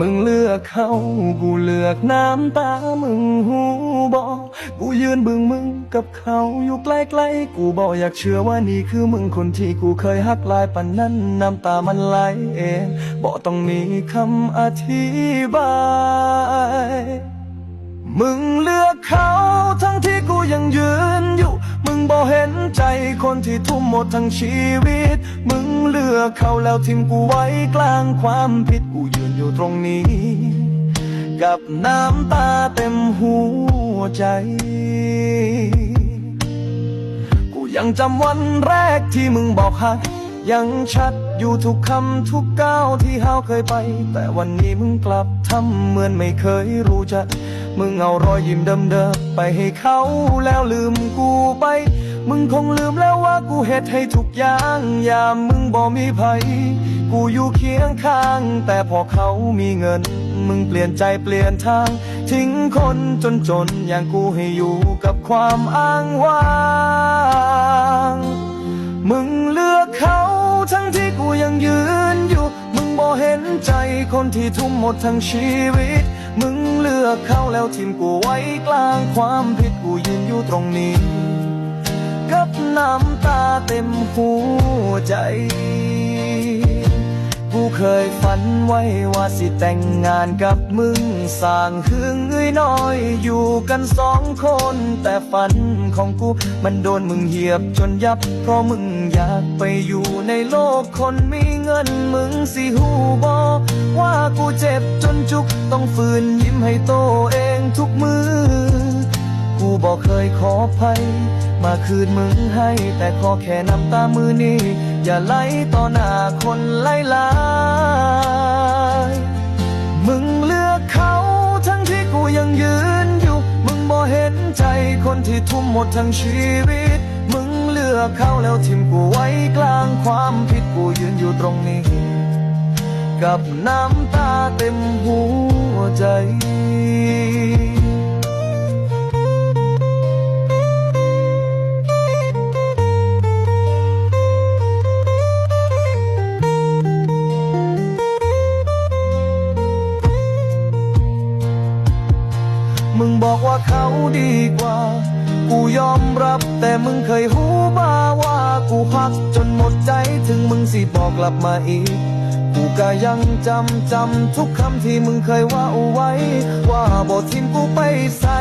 มึงเลือกเขากูเลือกน้ำตามึงหูบอกกูยืนบึงมึงกับเขาอยู่ใกล้ๆกูบอกอยากเชื่อว่านี่คือมึงคนที่กูเคยฮักลายปันนั้นน้ำตามันไหลเองบอกต้องมีคำอธิบาย มึงเลือกเขาทั้งที่กูยังยืนอยู่ มึงบ่เห็น คนที่ทุ่มหมดทั้งชีวิต มึงเลือกเขาแล้วทิ้งกูไว้กลางความผิดกูยืนอยู่ตรงนี้ กับน้ำตาเต็มหัวใจ กูยังจำวันแรกที่มึงบอกหัก ยังชัดอยู่ทุกคำทุกก้าวที่เฮาเคยไป แต่วันนี้มึงกลับทำเหมือนไม่เคยรู้จัก มึงเอารอยยิ้มเดิมๆไปให้เขาแล้วลืมกูไป มึงคงลืมแล้วว่ากูเฮ็ดให้ทุกอย่างยามมึงบ่มีภัยกูอยู่เคียงข้าง แต่พอเขามีเงิน มึงเปลี่ยนใจเปลี่ยนทาง ทิ้งคนจนๆอย่างกูให้อยู่กับความอ้างว้าง มึงเลือกเขาทั้งที่กูยังยืนอยู่ มึงบ่เห็นใจคนที่ทุ่มหมดทั้งชีวิต มึงเลือกเขาแล้วทิ้งกูไว้กลางความผิดกูยืนอยู่ตรงนี้ กับน้ำตาเต็มหัวใจ กูเคยฝันไว้ว่าสิแต่งงานกับมึงสร้างหึงเอ้ยน้อย อยู่กันสองคน แต่ฝันของกูมันโดนมึงเหยียบจนยับ เพราะมึงอยากไปอยู่ในโลกคนมีเงินมึงสิหูบอว่ากูเจ็บจนจุกต้องฝืนยิ้มให้โตเองทุกมือ บอกเคยขอภัย มาคืนมึงให้ แต่ขอแค่น้ำตามือนี้ อย่าไหลต่อหน้าคนไล่ลายมึงเลือกเขาทั้งที่กูยังยืนอยู่ มึงบ่เห็นใจคนที่ทุ่มหมดทั้งชีวิต มึงเลือกเขาแล้วทิ้งกูไว้กลางความผิดกูยืนอยู่ตรงนี้ กับน้ำตาเต็มหัวใจ มึงบอกว่าเขาดีกว่า กูยอมรับแต่มึงเคยหูบ้าว่ากูพักจนหมดใจถึงมึงสิบอกกลับมาอีก กูก็ยังจำจำทุกคำที่มึงเคยว่าเอาไว้ ว่าบอกทิ้งกูไปใส่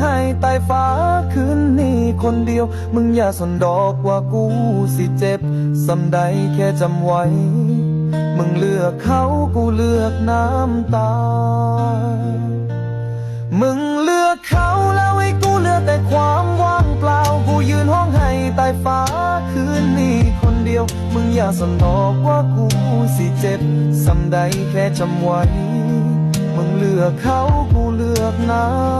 ยืนห้องไห้ใต้ฟ้าคืนนี้คนเดียว มึงอย่าสนดอกว่ากูสิเจ็บสำใดแค่จำไว้ มึงเลือกเขากูเลือกน้ำตา มึงเลือกเขาแล้วไอ้กูเลือกแต่ความว่างเปล่า กูยืนห้องไห้ใต้ฟ้าคืนนี้คนเดียว มึงอย่าสนดอกว่ากูสิเจ็บสำใดแค่จำไว้ มึงเลือกเขากูเลือกน้ำ